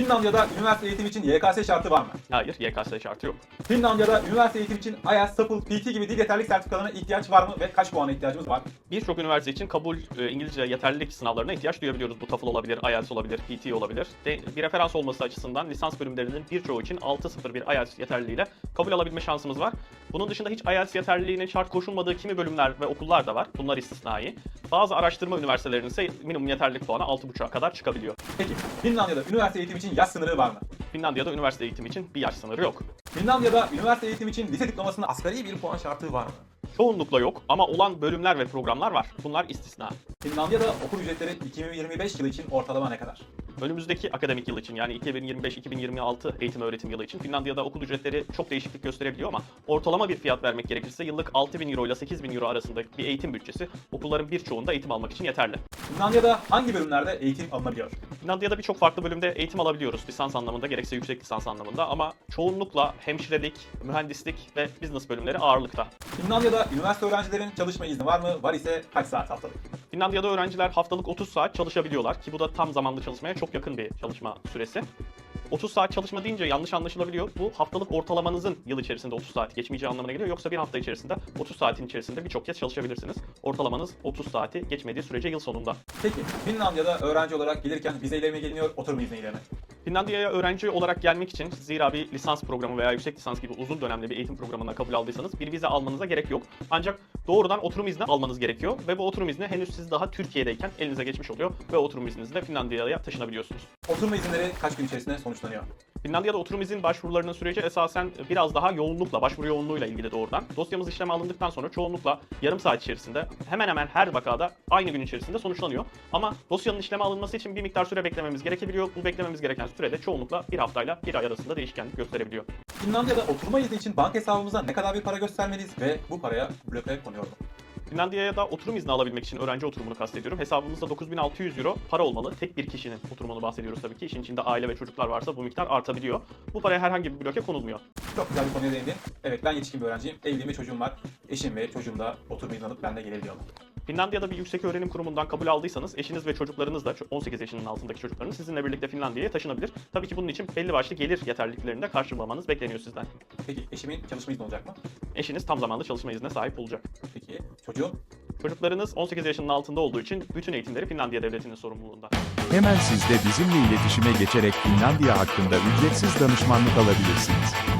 Finlandiya'da üniversite eğitimi için YKS şartı var mı? Hayır, YKS şartı yok. Finlandiya'da üniversite eğitimi için IELTS, TOEFL, PT gibi dil yeterlilik sertifikalarına ihtiyaç var mı ve kaç puana ihtiyacımız var? Birçok üniversite için kabul e, İngilizce yeterlilik sınavlarına ihtiyaç duyabiliyoruz. Bu TOEFL olabilir, IELTS olabilir, PT olabilir. De, bir referans olması açısından lisans bölümlerinin birçoğu için 6.01 IELTS yeterliliğiyle kabul alabilme şansımız var. Bunun dışında hiç IELTS yeterliliğine şart koşulmadığı kimi bölümler ve okullar da var. Bunlar istisnai. Bazı araştırma üniversitelerinin ise minimum yeterlilik puanı 6.5'a kadar çıkabiliyor. Peki, Finlandiya'da üniversite eğitimi için yaş sınırı var mı? Finlandiya'da üniversite eğitimi için bir yaş sınırı yok. Finlandiya'da üniversite eğitimi için lise diplomasında asgari bir puan şartı var mı? Çoğunlukla yok ama olan bölümler ve programlar var. Bunlar istisna. Finlandiya'da okul ücretleri 2025 yılı için ortalama ne kadar? Önümüzdeki akademik yıl için yani 2025-2026 eğitim öğretim yılı için Finlandiya'da okul ücretleri çok değişiklik gösterebiliyor ama ortalama bir fiyat vermek gerekirse yıllık 6000 euro ile 8000 euro arasında bir eğitim bütçesi okulların birçoğunda eğitim almak için yeterli. Finlandiya'da hangi bölümlerde eğitim alınabiliyor? Finlandiya'da birçok farklı bölümde eğitim alabiliyoruz lisans anlamında gerekse yüksek lisans anlamında ama çoğunlukla hemşirelik, mühendislik ve business bölümleri ağırlıkta. Finlandiya'da üniversite öğrencilerinin çalışma izni var mı? Var ise kaç saat haftalık? Finlandiya'da öğrenciler haftalık 30 saat çalışabiliyorlar ki bu da tam zamanlı çalışmaya çok yakın bir çalışma süresi. 30 saat çalışma deyince yanlış anlaşılabiliyor. Bu haftalık ortalamanızın yıl içerisinde 30 saat geçmeyeceği anlamına geliyor. Yoksa bir hafta içerisinde 30 saatin içerisinde birçok kez çalışabilirsiniz. Ortalamanız 30 saati geçmediği sürece yıl sonunda. Peki, Finlandiya'da öğrenci olarak gelirken vizeyle mi geliniyor, oturma izniyle mi? Finlandiya'ya öğrenci olarak gelmek için zira bir lisans programı veya yüksek lisans gibi uzun dönemli bir eğitim programına kabul aldıysanız bir vize almanıza gerek yok. Ancak doğrudan oturum izni almanız gerekiyor ve bu oturum izni henüz siz daha Türkiye'deyken elinize geçmiş oluyor ve oturum izninizle Finlandiya'ya taşınabiliyorsunuz. Oturma izinleri kaç gün içerisinde sonuçlanıyor? Finlandiya'da oturum izin başvurularının süreci esasen biraz daha yoğunlukla, başvuru yoğunluğuyla ilgili doğrudan. Dosyamız işleme alındıktan sonra çoğunlukla yarım saat içerisinde hemen hemen her vakada aynı gün içerisinde sonuçlanıyor. Ama dosyanın işleme alınması için bir miktar süre beklememiz gerekebiliyor. Bu beklememiz gereken sürede çoğunlukla bir haftayla bir ay arasında değişkenlik gösterebiliyor. Finlandiya'da oturma izni için banka hesabımıza ne kadar bir para göstermeliyiz ve bu paraya bloke konuyor mu? Finlandiya'ya da oturum izni alabilmek için öğrenci oturumunu kastediyorum. Hesabımızda 9600 euro para olmalı. Tek bir kişinin oturumunu bahsediyoruz tabii ki. İşin içinde aile ve çocuklar varsa bu miktar artabiliyor. Bu paraya herhangi bir bloke konulmuyor. Çok güzel bir konuya değindin. Evet ben yetişkin bir öğrenciyim. Evliyim ve çocuğum var. Eşim ve çocuğum da oturma izni alıp benimle gelebiliyorlar. Finlandiya'da bir yüksek öğrenim kurumundan kabul aldıysanız eşiniz ve çocuklarınız da 18 yaşının altındaki çocuklarınız sizinle birlikte Finlandiya'ya taşınabilir. Tabii ki bunun için belli başlı gelir yeterliliklerini de karşılamanız bekleniyor sizden. Peki eşimin çalışma izni olacak mı? Eşiniz tam zamanlı çalışma iznine sahip olacak. Peki çocuğum? Çocuklarınız 18 yaşının altında olduğu için bütün eğitimleri Finlandiya devletinin sorumluluğunda. Hemen siz de bizimle iletişime geçerek Finlandiya hakkında ücretsiz danışmanlık alabilirsiniz.